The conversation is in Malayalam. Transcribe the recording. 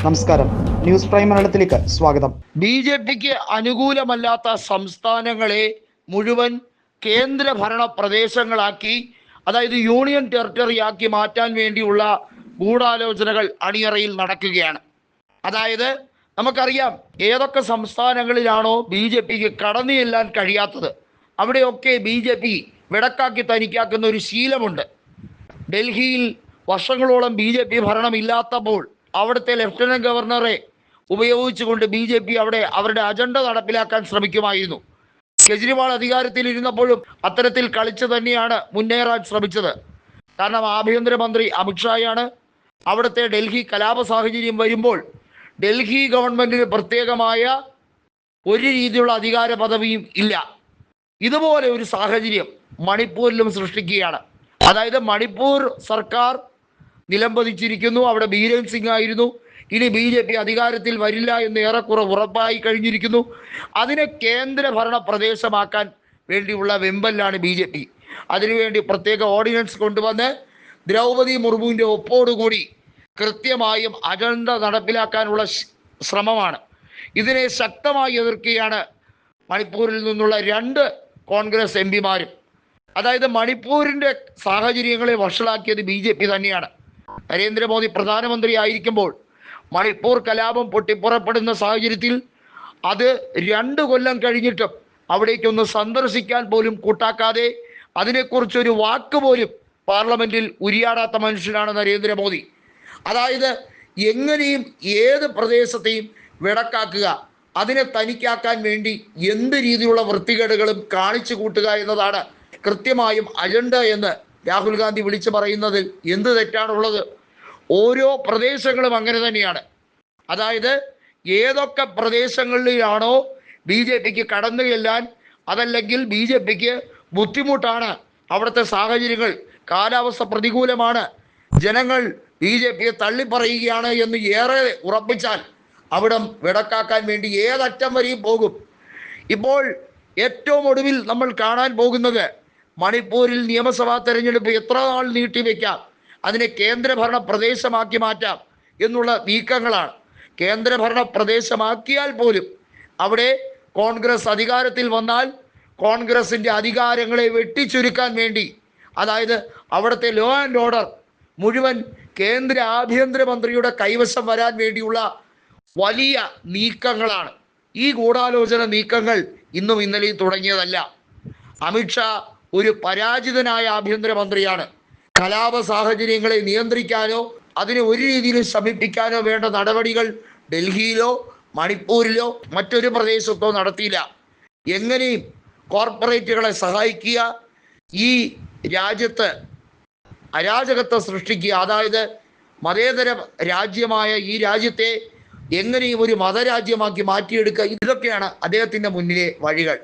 നമസ്കാരം. ന്യൂസ് പ്രൈം മലയാളത്തിലേക്ക് സ്വാഗതം. ബി ജെ പിക്ക് അനുകൂലമല്ലാത്ത സംസ്ഥാനങ്ങളെ മുഴുവൻ കേന്ദ്രഭരണ പ്രദേശങ്ങളാക്കി അതായത് യൂണിയൻ ടെറിട്ടറി ആക്കി മാറ്റാൻ വേണ്ടിയുള്ള ഗൂഢാലോചനകൾ അണിയറയിൽ നടക്കുകയാണ്. അതായത് നമുക്കറിയാം ഏതൊക്കെ സംസ്ഥാനങ്ങളിലാണോ ബി ജെ പിക്ക് കടന്നു ചെല്ലാൻ കഴിയാത്തത്. അവിടെയൊക്കെ ബി ജെ പി വിടക്കാക്കി തനിക്കാക്കുന്ന ഒരു ശീലമുണ്ട്. ഡൽഹിയിൽ വർഷങ്ങളോളം ബി ജെ പി ഭരണമില്ലാത്തപ്പോൾ അവിടുത്തെ ലഫ്റ്റനന്റ് ഗവർണറെ ഉപയോഗിച്ചുകൊണ്ട് ബി ജെ പി അവിടെ അവരുടെ അജണ്ട നടപ്പിലാക്കാൻ ശ്രമിക്കുമായിരുന്നു. കെജ്രിവാൾ അധികാരത്തിൽ ഇരുന്നപ്പോഴും അത്തരത്തിൽ കളിച്ചു തന്നെയാണ് മുന്നേറാൻ ശ്രമിച്ചത്. കാരണം ആഭ്യന്തരമന്ത്രി അമിത്ഷായാണ് അവിടുത്തെ ഡൽഹി കലാപ സാഹചര്യം വരുമ്പോൾ ഡൽഹി ഗവൺമെന്റിന് പ്രത്യേകമായ ഒരു രീതിയിലുള്ള അധികാര പദവിയും ഇല്ല. ഇതുപോലെ ഒരു സാഹചര്യം മണിപ്പൂരിലും സൃഷ്ടിക്കുകയാണ്. അതായത് മണിപ്പൂർ സർക്കാർ നിലംപതിച്ചിരിക്കുന്നു. അവിടെ ബീരൻ സിംഗ് ആയിരുന്നു ഇനി ബി ജെ പി അധികാരത്തിൽ വരില്ല എന്ന് ഏറെക്കുറെ ഉറപ്പായി കഴിഞ്ഞിരിക്കുന്നു. അതിനെ കേന്ദ്ര ഭരണ പ്രദേശമാക്കാൻ വേണ്ടിയുള്ള വെമ്പലിലാണ് ബി ജെ പി അതിനുവേണ്ടി പ്രത്യേക ഓർഡിനൻസ് കൊണ്ടുവന്ന് ദ്രൗപദി മുർമുവിന്റെ ഒപ്പോടുകൂടി കൃത്യമായും അജണ്ട നടപ്പിലാക്കാനുള്ള ശ്രമമാണ്. ഇതിനെ ശക്തമായി എതിർക്കുകയാണ് മണിപ്പൂരിൽ നിന്നുള്ള രണ്ട് കോൺഗ്രസ് എം പിമാരും. അതായത് മണിപ്പൂരിന്റെ സാഹചര്യങ്ങളെ വഷളാക്കിയത് ബി ജെ പി തന്നെയാണ്. നരേന്ദ്രമോദി പ്രധാനമന്ത്രി ആയിരിക്കുമ്പോൾ മണിപ്പൂർ കലാപം പൊട്ടിപ്പുറപ്പെടുന്ന സാഹചര്യത്തിൽ അത് രണ്ട് കൊല്ലം കഴിഞ്ഞിട്ടും അവിടേക്കൊന്ന് സന്ദർശിക്കാൻ പോലും കൂട്ടാക്കാതെ അതിനെക്കുറിച്ചൊരു വാക്ക് പോലും പാർലമെന്റിൽ ഉരിയാടാത്ത മനുഷ്യനാണ് നരേന്ദ്രമോദി. അതായത് എങ്ങനെയും ഏത് പ്രദേശത്തെയും വിടക്കാക്കുക അതിനെ തനിക്കാക്കാൻ വേണ്ടി എന്ത് രീതിയിലുള്ള വൃത്തികേടുകളും കാണിച്ചു കൂട്ടുക എന്നതാണ് കൃത്യമായും അജണ്ട എന്ന് രാഹുൽ ഗാന്ധി വിളിച്ചു പറയുന്നതിൽ എന്ത് തെറ്റാണുള്ളത്? ഓരോ പ്രദേശങ്ങളും അങ്ങനെ തന്നെയാണ്. അതായത് ഏതൊക്കെ പ്രദേശങ്ങളിലാണോ ബി ജെ പിക്ക് കടന്നു ചെല്ലാൻ അതല്ലെങ്കിൽ ബി ജെ പിക്ക് ബുദ്ധിമുട്ടാണ് അവിടുത്തെ സാഹചര്യങ്ങൾ കാലാവസ്ഥ പ്രതികൂലമാണ് ജനങ്ങൾ ബി ജെ പിയെ തള്ളിപ്പറയുകയാണ് എന്ന് ഏറെ ഉറപ്പിച്ചാൽ അവിടം വിടക്കാക്കാൻ വേണ്ടി ഏതറ്റം വരെയും പോകും. ഇപ്പോൾ ഏറ്റവും ഒടുവിൽ നമ്മൾ കാണാൻ പോകുന്നത് മണിപ്പൂരിൽ നിയമസഭാ തെരഞ്ഞെടുപ്പ് എത്ര നാൾ നീട്ടിവെക്കാം അതിനെ കേന്ദ്രഭരണ പ്രദേശമാക്കി മാറ്റാം എന്നുള്ള നീക്കങ്ങളാണ്. കേന്ദ്രഭരണ പ്രദേശമാക്കിയാൽ പോലും അവിടെ കോൺഗ്രസ് അധികാരത്തിൽ വന്നാൽ കോൺഗ്രസിന്റെ അധികാരങ്ങളെ വെട്ടിച്ചുരുക്കാൻ വേണ്ടി അതായത് അവിടുത്തെ ലോ ആൻഡ് ഓർഡർ മുഴുവൻ കേന്ദ്ര ആഭ്യന്തരമന്ത്രിയുടെ കൈവശം വരാൻ വേണ്ടിയുള്ള വലിയ നീക്കങ്ങളാണ്. ഈ ഗൂഢാലോചന നീക്കങ്ങൾ ഇന്നും ഇന്നലെയും തുടങ്ങിയതല്ല. അമിത്ഷാ ഒരു പരാജിതനായ ആഭ്യന്തരമന്ത്രിയാണ് കലാപ സാഹചര്യങ്ങളെ നിയന്ത്രിക്കാനോ അതിനെ ഒരു രീതിയിലും ശമിപ്പിക്കാനോ വേണ്ട നടപടികൾ ഡൽഹിയിലോ മണിപ്പൂരിലോ മറ്റൊരു പ്രദേശത്തോ നടത്തിയില്ല. എങ്ങനെയും കോർപ്പറേറ്റുകളെ സഹായിക്കുക ഈ രാജ്യത്ത് അരാജകത്വം സൃഷ്ടിക്കുക അതായത് മതേതര രാജ്യമായ ഈ രാജ്യത്തെ എങ്ങനെയും ഒരു മതരാജ്യമാക്കി മാറ്റിയെടുക്കുക ഇതൊക്കെയാണ് അദ്ദേഹത്തിന്റെ മുന്നിലെ വഴികൾ.